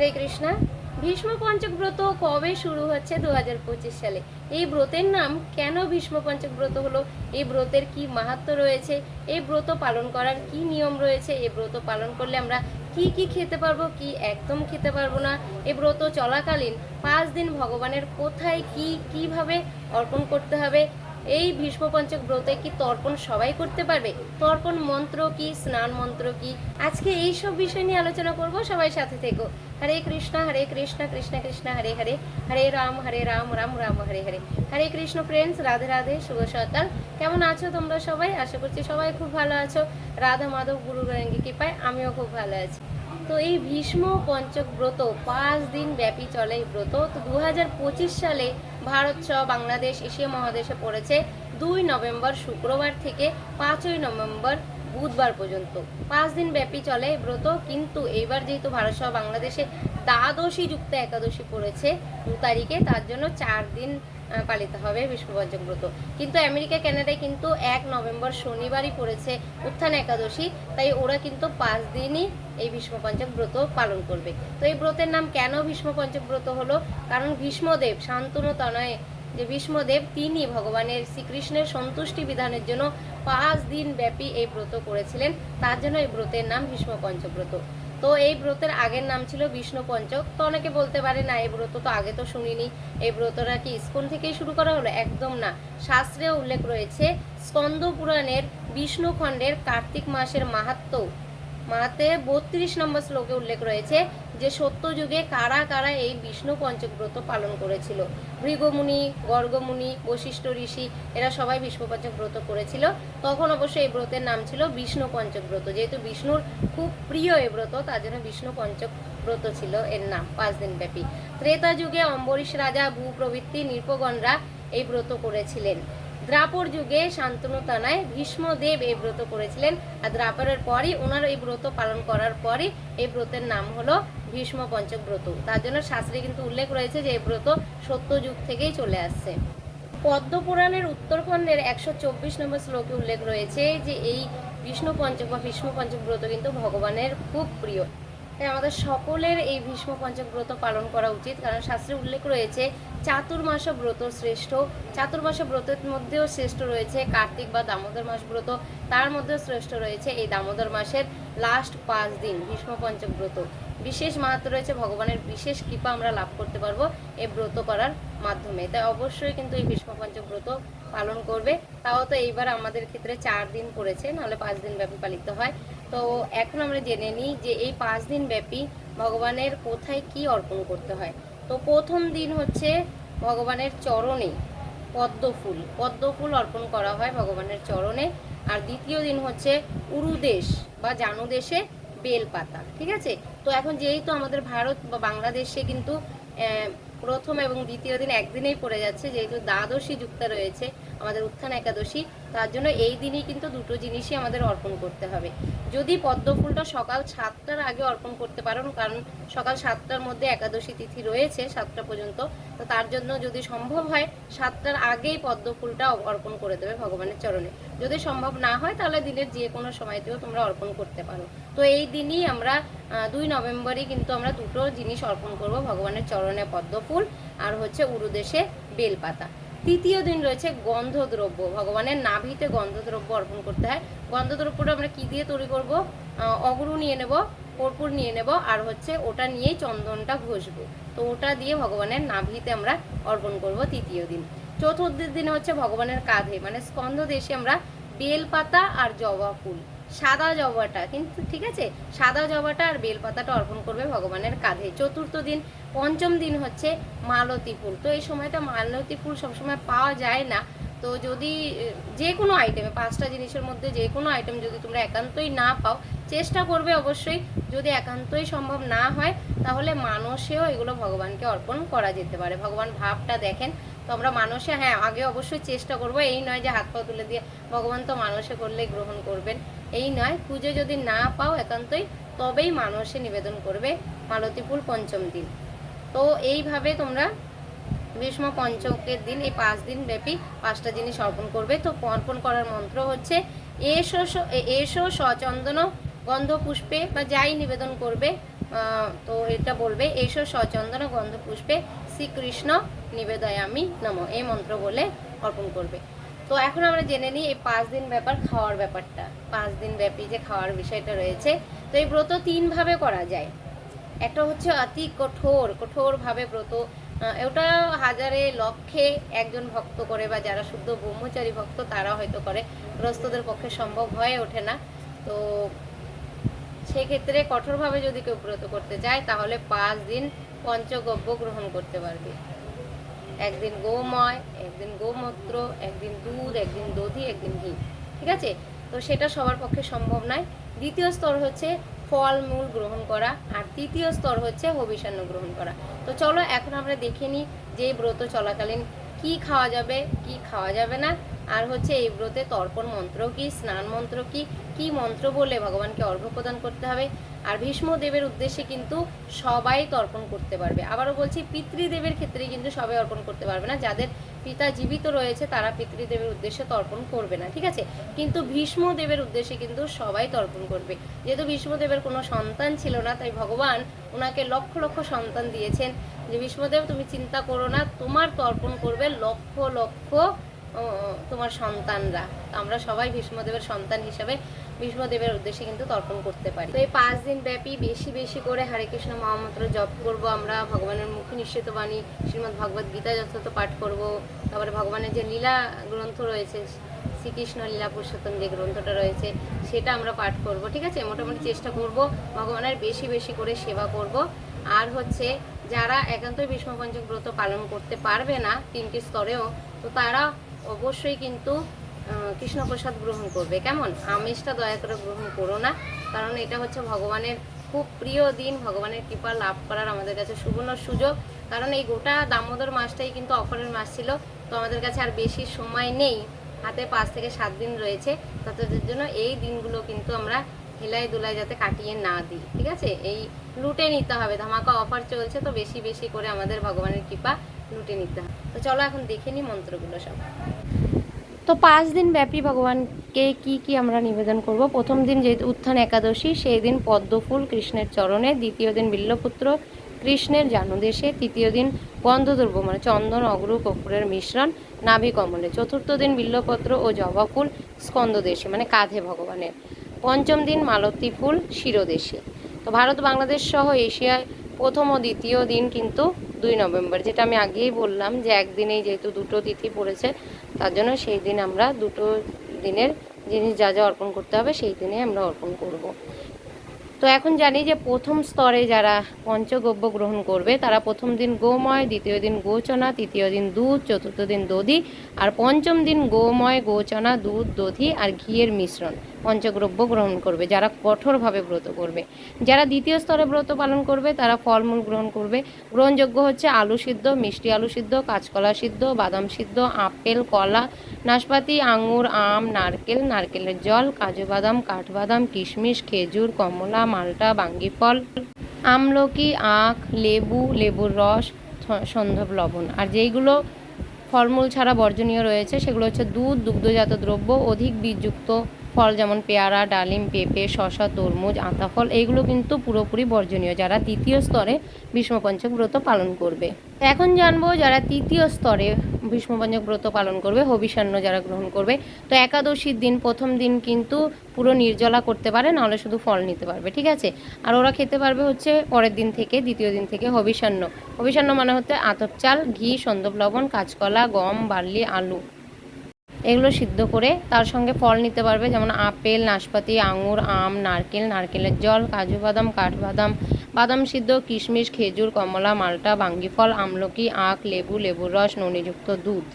হরে কৃষ্ণা। ভীষ্ম পঞ্চক ব্রত কবে শুরু হচ্ছে দু হাজার পঁচিশ সালে? এই ব্রতের নাম কেন ভীষ্ম পঞ্চক ব্রত হলো? এই ব্রতের কি মাহাত্ম রয়েছে? এই ব্রত পালন করার কি নিয়ম রয়েছে? এই ব্রত পালন করলে আমরা কি কি খেতে পারব, কি একদম খেতে পারব না? এই ব্রত চলাকালীন পাঁচ দিন ভগবানের কোথায় কি, কীভাবে অর্পণ করতে হবে? এই ভীষ্ম পঞ্চক ব্রতে কি তর্পণ সবাই করতে পারবে? তর্পণ মন্ত্র কি, স্নান মন্ত্র কি? আজকে এই সব বিষয় নিয়ে আলোচনা করব, সবাই সাথে থেকো। হরে কৃষ্ণ হরে কৃষ্ণ কৃষ্ণ কৃষ্ণ হরে হরে হরে রাম হরে রাম রাম রাম হরে হরে হরে কৃষ্ণ ফ্রেন্ডস রাধে রাধে শুভ সকাল কেমন আছো তোমরা সবাই? আশা করছি সবাই খুব ভালো আছো। রাধা মাধব, গুরু রঙ্গি কৃপায় আমিও খুব ভালো আছি। তো এই ভীষ্ম পঞ্চক ব্রত, পাঁচ দিন ব্যাপী চলে এই ব্রত। তো দু হাজার পঁচিশ সালে ভারত সহ বাংলাদেশ, এশিয়া মহাদেশে পড়েছে। দুই নভেম্বর শুক্রবার থেকে পাঁচই নভেম্বর বুধবার পর্যন্ত। পাঁচ দিন ব্যাপী চলে এই ব্রত, কিন্তু এইবার যেহেতু ভারত সহ বাংলাদেশে দ্বাদশী যুক্ত একাদশী পড়েছে দু তারিখে, তার জন্য চার দিন পালিত হবে বিষ্ণুপঞ্চক ব্রত। কিন্তু আমেরিকা কানাডায় কিন্তু এক নভেম্বর শনিবারই পড়েছে উত্থান একাদশী, তাই ওরা কিন্তু পাঁচ দিনই এই ভীষ্মপঞ্চক ব্রত পালন করবে। তো এই ব্রতের নাম কেন ভীষ্মপঞ্চক ব্রত হলো? কারণ ভীষ্মদেব শান্তনু তনয়ে যে ভীষ্মদেব, তিনি ভগবানের শ্রীকৃষ্ণের সন্তুষ্টি বিধানের জন্য পাঁচ দিন ব্যাপী এই ব্রত করেছিলেন। তার জন্য এই ব্রতের নাম ভীষ্ম পঞ্চব্রত। তো এই ব্রতের আগের নাম ছিল বিষ্ণু পঞ্চক। তো অনেকে বলতে পারে, না, এই ব্রত তো আগে তো শুনিনি। এই ব্রতটা কি স্কন থেকেই শুরু করা হলো? একদম না। শাস্ত্রে উল্লেখ রয়েছে, স্কন্দ পুরাণের বিষ্ণু খণ্ডের কার্তিক মাসের মাহাত্ম মাতে বত্রিশ নম্বর শ্লোকে উল্লেখ রয়েছে যে সত্যযুগে কারা কারা এই বিষ্ণু পঞ্চক ব্রত পালন করেছিল? ভৃগমুনি, গর্গমুনি, বশিষ্ঠ ঋষি, এরা সবাই বিষ্ণু পঞ্চক ব্রত করেছিল। তখন অবশ্য এই ব্রতের নাম ছিল বিষ্ণু পঞ্চক ব্রত যেহেতু বিষ্ণুর খুব প্রিয় এই ব্রত, তার জন্য বিষ্ণু পঞ্চক ব্রত ছিল এর নাম পাঁচ দিন ব্যাপী। ত্রেতা যুগে অম্বরীশ রাজা ভূ প্রভৃতি নৃপগণরা এই ব্রত করেছিলেন। দ্রাপর যুগে শান্তনু তানায় ভীষ্মদেব এই ব্রত করেছিলেন। আর দ্রাপরের পরই ওনার এই ব্রত পালন করার পরই এই ব্রতের নাম হলো ভীষ্ম পঞ্চক ব্রত। তার জন্য শাস্ত্রে কিন্তু উল্লেখ রয়েছে যে এই ব্রত সত্য যুগ থেকেই চলে আসছে। পদ্ম পুরাণের উত্তরখণ্ডের একশো চব্বিশ নম্বর শ্লোকে উল্লেখ রয়েছে যে এই বিষ্ণু পঞ্চক বা ভীষ্ম পঞ্চক ব্রত কিন্তু ভগবানের খুব প্রিয়। তাই আমাদের সকলের এই ভীষ্ম পঞ্চক ব্রত পালন করা উচিত। কারণ শাস্ত্রে উল্লেখ রয়েছে চাতুর্মাস ব্রত শ্রেষ্ঠ। চাতুর্মাস ব্রতের মধ্যেও শ্রেষ্ঠ রয়েছে কার্তিক বা দামোদর মাস ব্রত। তার মধ্যেও শ্রেষ্ঠ রয়েছে এই দামোদর মাসের লাস্ট পাঁচ দিন ভীষ্ম পঞ্চক ব্রত। বিশেষ মাহাত্ম রয়েছে ভগবানের বিশেষ কৃপা আমরা লাভ করতে পারব এই ব্রত করার মাধ্যমে। তাই অবশ্যই কিন্তু এই ভীষ্ম পঞ্চক ব্রত পালন করবে। তাও তো এইবার আমাদের ক্ষেত্রে চার দিন পড়েছে, নাহলে পাঁচ দিন ব্যাপী পালিত হয়। তো এখন আমরা জেনে নিই যে এই পাঁচ দিন ব্যাপী ভগবানের কোথায় কি অর্পণ করতে হয়। তো প্রথম দিন হচ্ছে ভগবানের চরণে পদ্মফুল পদ্মফুল পদ্ম ফুল অর্পণ করা হয় ভগবানের চরণে। আর দ্বিতীয় দিন হচ্ছে উরুদেশ বা জানুদেশে বেলপাতা, ঠিক আছে? তো এখন যেহেতু আমাদের ভারত বা বাংলাদেশে কিন্তু প্রথম এবং দ্বিতীয় দিন একদিনেই পড়ে যাচ্ছে, যেহেতু দ্বাদশী যুক্ত রয়েছে আমাদের উত্থান একাদশী, তার জন্য এই দিনই কিন্তু দুটো জিনিসই আমাদের অর্পণ করতে হবে। যদি পদ্ম ফুলটা সকাল সাতটার আগে অর্পণ করতে পারেন কারণ সকাল সাতটার মধ্যে একাদশী তিথি রয়েছে সাতটা পর্যন্ত, তো তার জন্য যদি সম্ভব হয়, সাতটার আগেই পদ্ম ফুলটা অর্পণ করে দেবে ভগবানের চরণে। যদি সম্ভব না হয়, তাহলে দিনের যে কোনো সময়তেও তোমরা অর্পণ করতে পারো। তো এই দিনই আমরা দুই নভেম্বরই কিন্তু আমরা দুটো জিনিস অর্পণ করব ভগবানের চরণে পদ্ম ফুল আর হচ্ছে উরুদেশে বেলপাতা। তৃতীয় দিন রয়েছে গন্ধদ্রব্য। ভগবানের নাভিতে গন্ধদ্রব্য অর্পণ করতে হয়। গন্ধদ্রব্যটা আমরা কি দিয়ে তৈরি করব? অগুরু নিয়ে নেব, কর্পূর নিয়ে নেব আর হচ্ছে ওটা নিয়েই চন্দনটা ঘষবো। তো ওটা দিয়ে ভগবানের নাভিতে আমরা অর্পণ করব তৃতীয় দিন। চতুর্থ দিনে হচ্ছে ভগবানের কাঁধে মানে স্কন্ধ দেশে আমরা বেলপাতা আর জবা ফুল। সাদা জবাটা, কিন্তু ঠিক আছে? সাদা জবাটা আর বেলপাতাটা অর্পণ করবে ভগবানের কাঁধে। চতুর্থ দিন, পঞ্চম দিন হচ্ছে মালতী ফুল। তো এই সময়টা মালতী ফুল সবসময় পাওয়া যায় না। তো যদি যে কোনো আইটেমে পাঁচটা জিনিসের মধ্যে যে কোনো আইটেম যদি তোমরা একান্তই না পাও, চেষ্টা করবে অবশ্যই যদি একান্তই সম্ভব না হয়, তাহলে মানসেও এগুলো ভগবানকে অর্পণ করা যেতে পারে। ভগবান ভাবটা দেখেন, তো আমরা মানুষে হ্যাঁ আগে অবশ্যই চেষ্টা করব। এই নয় যে হাত পা তুলে দিয়ে ভগবান তো মানুষে করলে গ্রহণ করবেন। এই নয়, পুজো যদি না পাও একান্তই তবেই মানুষে নিবেদন করবে মালতী ফুল পঞ্চম দিন। তো এইভাবে তোমরা ভীষ্ম পঞ্চকের দিন, এই পাঁচ দিন ব্যাপী পাঁচটা জিনিস অর্পণ করবে। তো অর্পণ করার মন্ত্র হচ্ছে, এসো এসো সচন্দন গন্ধ পুষ্পে বা যাই নিবেদন করবে তো এটা বলবে, এসো সচন্দন গন্ধ পুষ্পে শ্রীকৃষ্ণ নিবেদয় আমি নম, এই মন্ত্র বলে অর্পণ করবে। তো এখন আমরা জেনে নিই এই পাঁচ দিন ব্যাপার, খাওয়ার ব্যাপারটা। পাঁচ দিন ব্যাপী যে খাওয়ার বিষয়টা রয়েছে, তো এই ব্রত তিনভাবে করা যায়। একটা হচ্ছে অতি কঠোর, কঠোরভাবে ব্রত ওটা হাজারে লক্ষে একজন ভক্ত করে বা যারা শুদ্ধ ব্রহ্মচারী ভক্ত, তারা হয়তো করে। গ্রস্তদের পক্ষে সম্ভব হয়ে ওঠে না। তো সেক্ষেত্রে কঠোরভাবে যদি কেউ ব্রত করতে চায় তাহলে পাঁচ দিন পঞ্চগব্য গ্রহণ করতে পারবে। একদিন গোময়, একদিন গোমূত্র, একদিন দুধ, একদিন দধি, একদিন ঘি, ঠিক আছে? তো সেটা সবার পক্ষে সম্ভব নয়। দ্বিতীয় স্তর হচ্ছে ফল মূল গ্রহণ করা আর তৃতীয় স্তর হচ্ছে হবিষান্ন গ্রহণ করা। তো চলো এখন আমরা দেখে নিই যে ব্রত চলাকালীন কি খাওয়া যাবে, কি খাওয়া যাবে না। আর হচ্ছে এই ব্রতে তর্পণ মন্ত্র কি, স্নান মন্ত্র কি কি মন্ত্র বলে ভগবানকে অর্ঘ্য প্রদান করতে হবে? আর ভীষ্মদেবের উদ্দেশ্যে কিন্তু সবাই তর্পণ করতে পারবে। আবারও বলছি, পিতৃদেবের ক্ষেত্রে কিন্তু সবাই অর্পণ করতে পারবে না। যাদের পিতা জীবিত রয়েছে, তারা পিতৃদেবের উদ্দেশ্যে তর্পণ করবে না, ঠিক আছে? কিন্তু ভীষ্মদেবের উদ্দেশ্যে কিন্তু সবাই তর্পণ করবে। যেহেতু ভীষ্মদেবের কোনো সন্তান ছিল না, তাই ভগবান ওনাকে লক্ষ লক্ষ সন্তান দিয়েছেন যে ভীষ্মদেব তুমি চিন্তা করো না, তোমার তর্পণ করবে লক্ষ লক্ষ তোমার সন্তানরা। আমরা সবাই ভীষ্মদেবের সন্তান হিসাবে ভীষ্মদেবের উদ্দেশ্যে কিন্তু তর্পণ করতে পারি। তো এই পাঁচ দিন ব্যাপী বেশি বেশি করে হরে কৃষ্ণ মহামন্ত্র জপ করব আমরা। ভগবানের মুখে নিশ্চিত বাণী, শ্রীমদ্ ভগবদ গীতা যথাযথ পাঠ করব। তারপরে ভগবানের যে লীলা গ্রন্থ রয়েছে, শ্রীকৃষ্ণ লীলা পুরুষোত্তম যে গ্রন্থটা রয়েছে, সেটা আমরা পাঠ করব, ঠিক আছে? মোটামুটি চেষ্টা করব, ভগবানের বেশি বেশি করে সেবা করব। আর হচ্ছে, যারা একান্তই ভীষ্ম পঞ্চক ব্রত পালন করতে পারবে না তিনটি স্তরেও, তো তারা অবশ্যই কিন্তু কৃষ্ণপ্রসাদ গ্রহণ করবে। কেমন? আমিষটা দয়া করে গ্রহণ করো না, কারণ এটা হচ্ছে ভগবানের খুব প্রিয় দিন, ভগবানের কৃপা লাভ করার আমাদের কাছে সুবর্ণ সুযোগ। কারণ এই গোটা দামোদর মাসটাই কিন্তু অফারের মাস ছিল, তো আমাদের কাছে আর বেশি সময় নেই। হাতে পাঁচ থেকে সাত দিন রয়েছে, তাদের জন্য এই দিনগুলো কিন্তু আমরা হেলায় দুলাই যাতে কাটিয়ে না দিই, ঠিক আছে? এই লুটে নিতে হবে, ধামাকা অফার চলছে, তো বেশি বেশি করে আমাদের ভগবানের কৃপা লুটে নিতে হবে। তো চলো এখন দেখে নিই মন্ত্রগুলো সব। তো পাঁচ দিন ব্যাপী ভগবানকে কি কি আমরা নিবেদন করব? প্রথম দিন যেহেতু উত্থান একাদশী, সেই দিন পদ্মফুল কৃষ্ণের চরণে, দ্বিতীয় দিন বিল্লপুত্র কৃষ্ণের জানুদেশে, তৃতীয় দিন গন্ধদ্রব্য মানে চন্দন, অগ্রু কপুরের মিশ্রণ, নাভি কমলে, চতুর্থ দিন বিল্লপত্র ও জবা ফুল স্কন্দদেশে মানে কাঁধে ভগবানের পঞ্চম দিন মালতী ফুল শিরোদেশে। তো ভারত, বাংলাদেশ সহ এশিয়ায় প্রথম ও দ্বিতীয় দিন কিন্তু দুই নভেম্বর, যেটা আমি আগেই বললাম যে একদিনেই যেহেতু দুটো তিথি পড়েছে, তার জন্য সেই দিন আমরা দুটো দিনের জিনিস যা যা অর্পণ করতে হবে সেই দিনে আমরা অর্পণ করব। তো এখন জানি যে প্রথম স্তরে যারা পঞ্চগব্য গ্রহণ করবে, তারা প্রথম দিন গোময়, দ্বিতীয় দিন গোচনা, তৃতীয় দিন দুধ, চতুর্থ দিন দধি, আর পঞ্চম দিন গোময়, গোচনা, দুধ, দধি আর ঘিয়ের মিশ্রণ। পঞ্চদ্রব্য গ্রহণ করবে, যারা কঠোরভাবে ব্রত করবে। যারা দ্বিতীয় স্তরে ব্রত পালন করবে, তারা ফলমূল গ্রহণ করবে। গ্রহণযোগ্য হচ্ছে আলু সিদ্ধ, মিষ্টি আলু সিদ্ধ, কাঁচকলা সিদ্ধ, বাদাম সিদ্ধ, আপেল, কলা, নাশপাতি, আঙুর, আম, নারকেল, নারকেলের জল, কাজু বাদাম কাঠবাদাম কিশমিশ, খেজুর, কমলা, মালটা, বাঙ্গি ফল, আমলকি, আখ, লেবু, লেবুর রস সন্ধব লবণ। আর যেইগুলো ফলমূল ছাড়া বর্জনীয় রয়েছে, সেগুলো হচ্ছে দুধ, দুগ্ধজাত দ্রব্য, অধিক বীজযুক্ত ফল যেমন পেয়ারা, ডালিম, পেঁপে শশা তরমুজ আতা ফল এইগুলো কিন্তু পুরোপুরি বর্জনীয়। যারা তৃতীয় স্তরে ভীষ্মপঞ্চক ব্রত পালন করবে। এখন জানব যারা তৃতীয় স্তরে ভীষ্মপঞ্চক ব্রত পালন করবে, হবিষান্ন যারা গ্রহণ করবে, তো একাদশীর দিন, প্রথম দিন কিন্তু পুরো নির্জলা করতে পারে, নাহলে শুধু ফল নিতে পারবে, ঠিক আছে? আর ওরা খেতে পারবে হচ্ছে পরের দিন থেকে, দ্বিতীয় দিন থেকে হবিষান্ন। হবিষান্ন মানে হচ্ছে আতপ চাল, ঘি, সন্দব লবণ, কাঁচকলা, গম, বার্লি, আলু। এগুলো সিদ্ধ করে তার সঙ্গে ফল নিতে পারবে, যেমন আপেল, নাশপাতি, আঙুর, আম, নারকেল, নারকেলের জল, কাজু বাদাম, কাঠবাদাম, বাদাম সিদ্ধ, কিশমিশ, খেজুর, কমলা, মালটা বাঙ্গি ফল আমলকি, আখ, লেবু, লেবুর রস, ননিযুক্ত দুধ।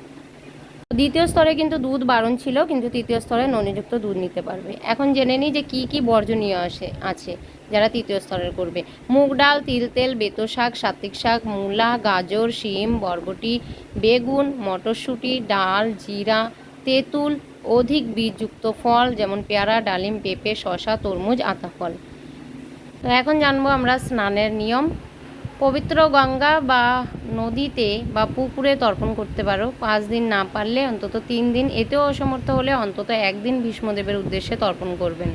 দ্বিতীয় স্তরে কিন্তু দুধ বারণ ছিল, কিন্তু তৃতীয় স্তরে ননিযুক্ত দুধ নিতে পারবে। এখন জেনে নিই যে কি কি বর্জনীয় আসে, আছে যারা তৃতীয় স্তরের করবে। মুগ ডাল, তিল, তেল বেতো শাক, সাত্বিক শাক, মূলা, গাজর, শিম, বরবটি, বেগুন, মটরশুঁটি, ডাল, জিরা তেঁতুল, অধিক বীজযুক্ত ফল যেমন পেয়ারা, ডালিম, পেঁপে শশা তরমুজ আতা ফল তো এখন জানব আমরা স্নানের নিয়ম। পবিত্র গঙ্গা বা নদীতে বা পুকুরে তর্পণ করতে পারো। পাঁচ দিন না পারলে অন্তত তিন দিন। এতেও অসমর্থ হলে অন্তত একদিন ভীষ্মদেবের উদ্দেশ্যে তর্পণ করবেন।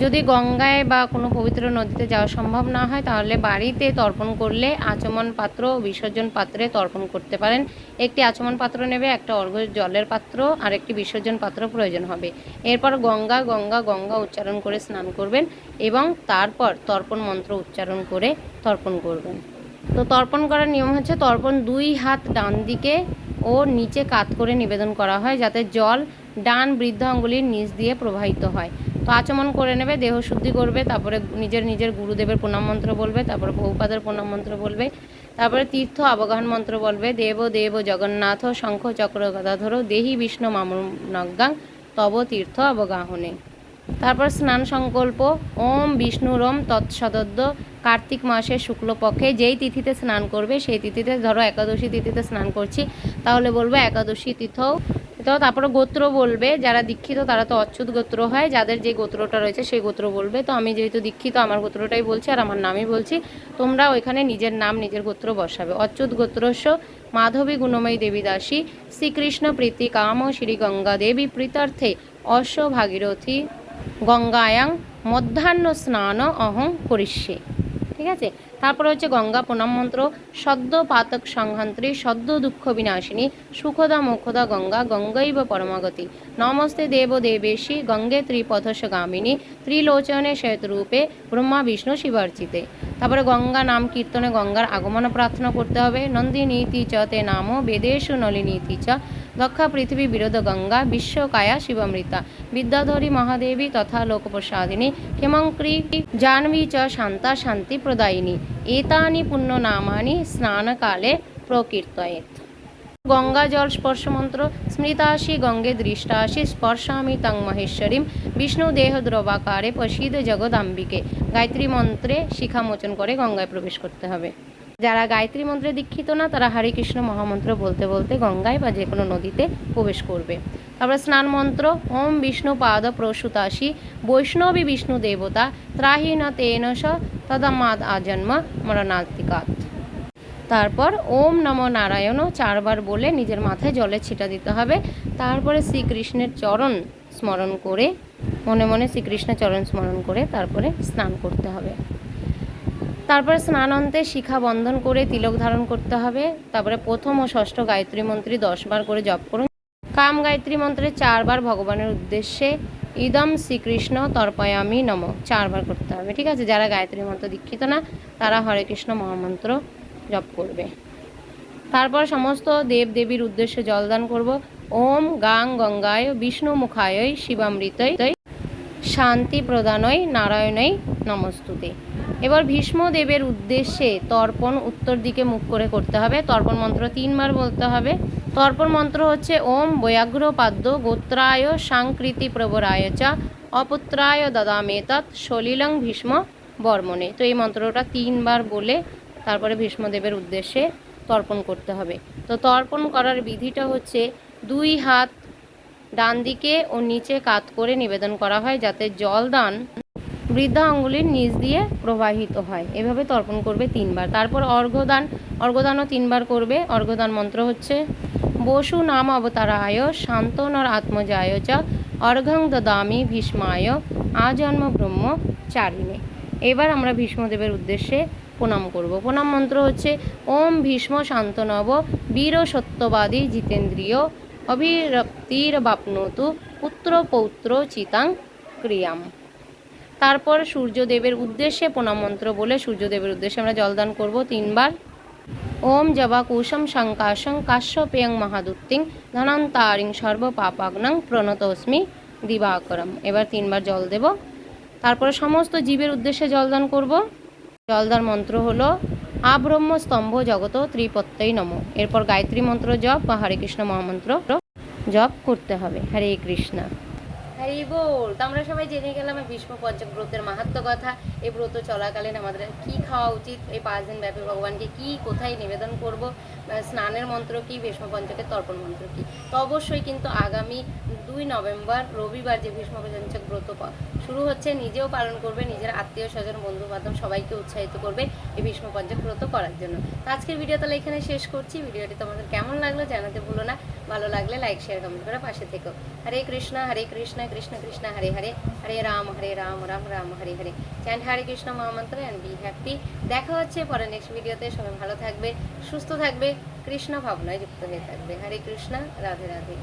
যদি গঙ্গায় বা কোনো পবিত্র নদীতে যাওয়া সম্ভব না হয়, তাহলে বাড়িতে তর্পণ করলে আচমন পাত্র বিসর্জন পাত্রে তর্পণ করতে পারেন। একটি আচমন পাত্র নেবে, একটা অর্ঘ্য জলের পাত্র, আর একটি বিসর্জন পাত্র প্রয়োজন হবে। এরপর গঙ্গা গঙ্গা গঙ্গা উচ্চারণ করে স্নান করবেন এবং তারপর তর্পণ মন্ত্র উচ্চারণ করে তর্পণ করবেন। তো তর্পণ করার নিয়ম হচ্ছে তর্পণ দুই হাত ডান দিকে ও নিচে কাত করে নিবেদন করা হয়, যাতে জল ডান বৃদ্ধ আঙ্গুলির নিচ দিয়ে প্রবাহিত হয়। তো আচমন করে নেবে, দেহ শুদ্ধি করবে, তারপরে নিজের নিজের গুরুদেবের প্রণাম মন্ত্র বলবে, তারপরে বহুপাদের প্রণাম মন্ত্র বলবে, তারপরে তীর্থ অবগাহন মন্ত্র বলবে, দেব দেব জগন্নাথ শঙ্খ চক্র গদাধর দেহি বিষ্ণু মামনজ্ঞাং তব তীর্থ অবগাহনে। তারপর স্নান সংকল্প, ওম বিষ্ণুরম তৎসদদ্য কার্তিক মাসের শুক্লপক্ষে যেই তিথিতে স্নান করবে, সেই তিথিতে ধরো একাদশী তিথিতে স্নান করছি, তাহলে বলব একাদশী তীর্থ তো তারপরে গোত্র বলবে, যারা দীক্ষিত তারা তো অচ্যুত গোত্র হয়, যাদের যে গোত্রটা রয়েছে সেই গোত্র বলবে। তো আমি যেহেতু দীক্ষিত, আমার গোত্রটাই বলছি আর আমার নামই বলছি, তোমরা ওইখানে নিজের নাম, নিজের গোত্র বসাবে। অচ্যুত গোত্রস্য মাধবী গুণময়ী দেবী দাসী শ্রীকৃষ্ণ প্রীতি কাম শ্রী গঙ্গা দেবী প্রীতার্থে অশ্ব ভাগীরথী গঙ্গায়াং মধ্যাহ্ন স্নান অহং করিষ্যে। ঠিক আছে? তারপরে হচ্ছে গঙ্গা প্রণাম মন্ত্র, সদ্য পাতক সংহান্ত্রী, সদ্য দুঃখ বিনাশিনী, সুখদা মুখদা গঙ্গা, গঙ্গৈব পরমাগতি। নমস্তে দেব দেবেশী গঙ্গে ত্রিপথস গামিনী, ত্রিলোচনে শ্বেতরূপে ব্রহ্মা বিষ্ণু শিবার্চিতে তারপরে গঙ্গা নাম কীর্তনে গঙ্গার আগমন প্রার্থনা করতে হবে। নন্দিনীতি চ তে নাম, বেদেশু নলিনীতি চ দক্ষা পৃথিবী, বিরোধ, গঙ্গা বিশ্বকায়া শিবমৃতা। বিদ্যাধরী, মহাদেবী তথা লোকপ্রসাদিনী ক্ষেমঙ্ক্রী জাহ্নবী চ শান্তা, শান্তি প্রদায়িনী। এতানি পুণ্যনামানি স্নানকালে প্রকীর্তয়েত। গঙ্গা জল স্পর্শ মন্ত্র, স্মৃতাসি গঙ্গে দৃষ্টাসি, স্পর্শামি তং মহেশ্বরীম, বিষ্ণু দেহ দ্রবাকারে পশিদ জগদাম্বিকে। গায়ত্রী মন্ত্রে শিখামোচন করে গঙ্গায় প্রবেশ করতে হবে। যারা গায়ত্রী মন্ত্রে দীক্ষিত না, তারা হরে কৃষ্ণ মহামন্ত্র বলতে বলতে গঙ্গায় বা যে কোনো নদীতে প্রবেশ করবে। তারপরে স্নান মন্ত্র, ওম বিষ্ণু পাদ প্রসূতাসি, বৈষ্ণবী বিষ্ণু দেবতা, ত্রাহি ন তেন স তদামাদ আজন্ম মরণাত্মিকাত তারপর ওম নম নারায়ণ চারবার বলে নিজের মাথায় জলে ছিটা দিতে হবে। তারপরে শ্রীকৃষ্ণের চরণ স্মরণ করে, মনে মনে শ্রীকৃষ্ণের চরণ স্মরণ করে তারপরে স্নান করতে হবে। তারপরে স্নানান্তে শিখা বন্ধন করে তিলক ধারণ করতে হবে। তারপরে প্রথম ও ষষ্ঠ গায়ত্রী মন্ত্রী দশবার করে জপ করুন। কাম গায়ত্রী মন্ত্রে চারবার ভগবানের উদ্দেশ্যে ইদম শ্রীকৃষ্ণ তর্পয়ামি নম চারবার করতে হবে, ঠিক আছে? যারা গায়ত্রী মন্ত্র দীক্ষিত না, তারা হরে কৃষ্ণ মহামন্ত্র জপ করবে। তারপর সমস্ত দেব দেবীর উদ্দেশ্যে জলদান করব। ওম গাং গঙ্গায় বিষ্ণু মুখায় শিবামৃতই শান্তি প্রদানই নারায়ণই নমস্তুতে। এবার ভীষ্মদেবের উদ্দেশ্যে তর্পণ উত্তর দিকে মুখ করে করতে হবে। তর্পণ মন্ত্র তিনবার বলতে হবে। তর্পণ মন্ত্র হচ্ছে ওম বয়াগ্র পাদ্য গোত্রায় সাংকৃতি প্রবরায় চা অপুত্রায় দদামেতৎ সলিলং ভীষ্ম বর্মণে। তো এই মন্ত্রটা তিনবার বলে তারপরে ভীষ্মদেবের উদ্দেশ্যে তর্পণ করতে হবে। তো তর্পণ করার বিধিটা হচ্ছে দুই হাত ডান দিকে ও নিচে কাত করে নিবেদন করা হয় যাতে জল দান বৃদ্ধা আঙ্গুলির নিচ দিয়ে প্রবাহিত হয়। এভাবে তর্পণ করবে তিনবার। তারপর অর্ঘ্যদান। অর্ঘ্যদানও তিনবার করবে। অর্ঘ্যদান মন্ত্র হচ্ছে, বসু নাম অবতারায় শান্তনর আত্মজায় চ অর্ঘং দদামি ভীষ্মায়, আজন্ম ব্রহ্ম চারিণে। এবার আমরা ভীষ্মদেবের উদ্দেশ্যে প্রণাম করব। প্রণাম মন্ত্র হচ্ছে, ওম ভীষ্ম শান্তনব, বীর সত্যবাদী জিতেন্দ্রিয় অভিরক্তির বাপ্নতু পুত্র পৌত্র চিতাং ক্রিয়াম। তারপর সূর্যদেবের উদ্দেশ্যে প্রণাম মন্ত্র বলে সূর্যদেবের উদ্দেশ্যে আমরা জলদান করব তিনবার। ওম জবাকুশম শঙ্কাশং কাশ্যপেয়ং মহাদুত্তিং ধনন্তারিং সর্ব পাপাগ্নং প্রণতস্মি দিবাকরম। এবার তিনবার জল দেব। তারপরে সমস্ত জীবের উদ্দেশ্যে জলদান করব। জলদান মন্ত্র হলো আব্রহ্ম স্তম্ভ জগত ত্রিপত্যই নম। এরপর গায়ত্রী মন্ত্র জপ বা হরে কৃষ্ণ মহামন্ত্র জপ করতে হবে। হরে কৃষ্ণ। হরি বল, তো আমরা সবাই জেনে গেলাম ভীষ্ম পঞ্চক ব্রতের মাহাত্ম কথা। এই ব্রত চলাকালীন আমাদের কি খাওয়া উচিত? এই পাঁচ দিন ব্যাপী ভগবানকে কি, কোথায় নিবেদন করব? স্নানের মন্ত্র কি, ভীষ্ম পঞ্চকের তর্পণ মন্ত্র কি? তো অবশ্যই কিন্তু আগামী দুই নভেম্বর, রবিবার যে ভীষ্ম পঞ্চক ব্রত শুরু হচ্ছে, নিজেও পালন করবে, নিজের আত্মীয় স্বজন বন্ধু বান্ধব সবাইকে উৎসাহিত করবে এই ভীষ্ম পঞ্চক ব্রত করার জন্য। তো আজকের ভিডিও তাহলে এখানে শেষ করছি। ভিডিওটি তোমাদের কেমন লাগল জানাতে ভুলো না। ভালো লাগলে লাইক শেয়ার কমেন্ট করে পাশে থেকো। হরে কৃষ্ণ হরে কৃষ্ণ কৃষ্ণ কৃষ্ণ হরে হরে হরে রাম হরে রাম রাম রাম, হরে হরে। চ্যান্ড হরে কৃষ্ণ মহামন্ত্র অ্যান্ড বি হ্যাপি দেখা হচ্ছে পরে নেক্সট ভিডিওতে। সবাই ভালো থাকবে, সুস্থ থাকবে। কৃষ্ণ ভাবনায় যুক্ত হয়ে থাকবে। হরে কৃষ্ণ, রাধে রাধে।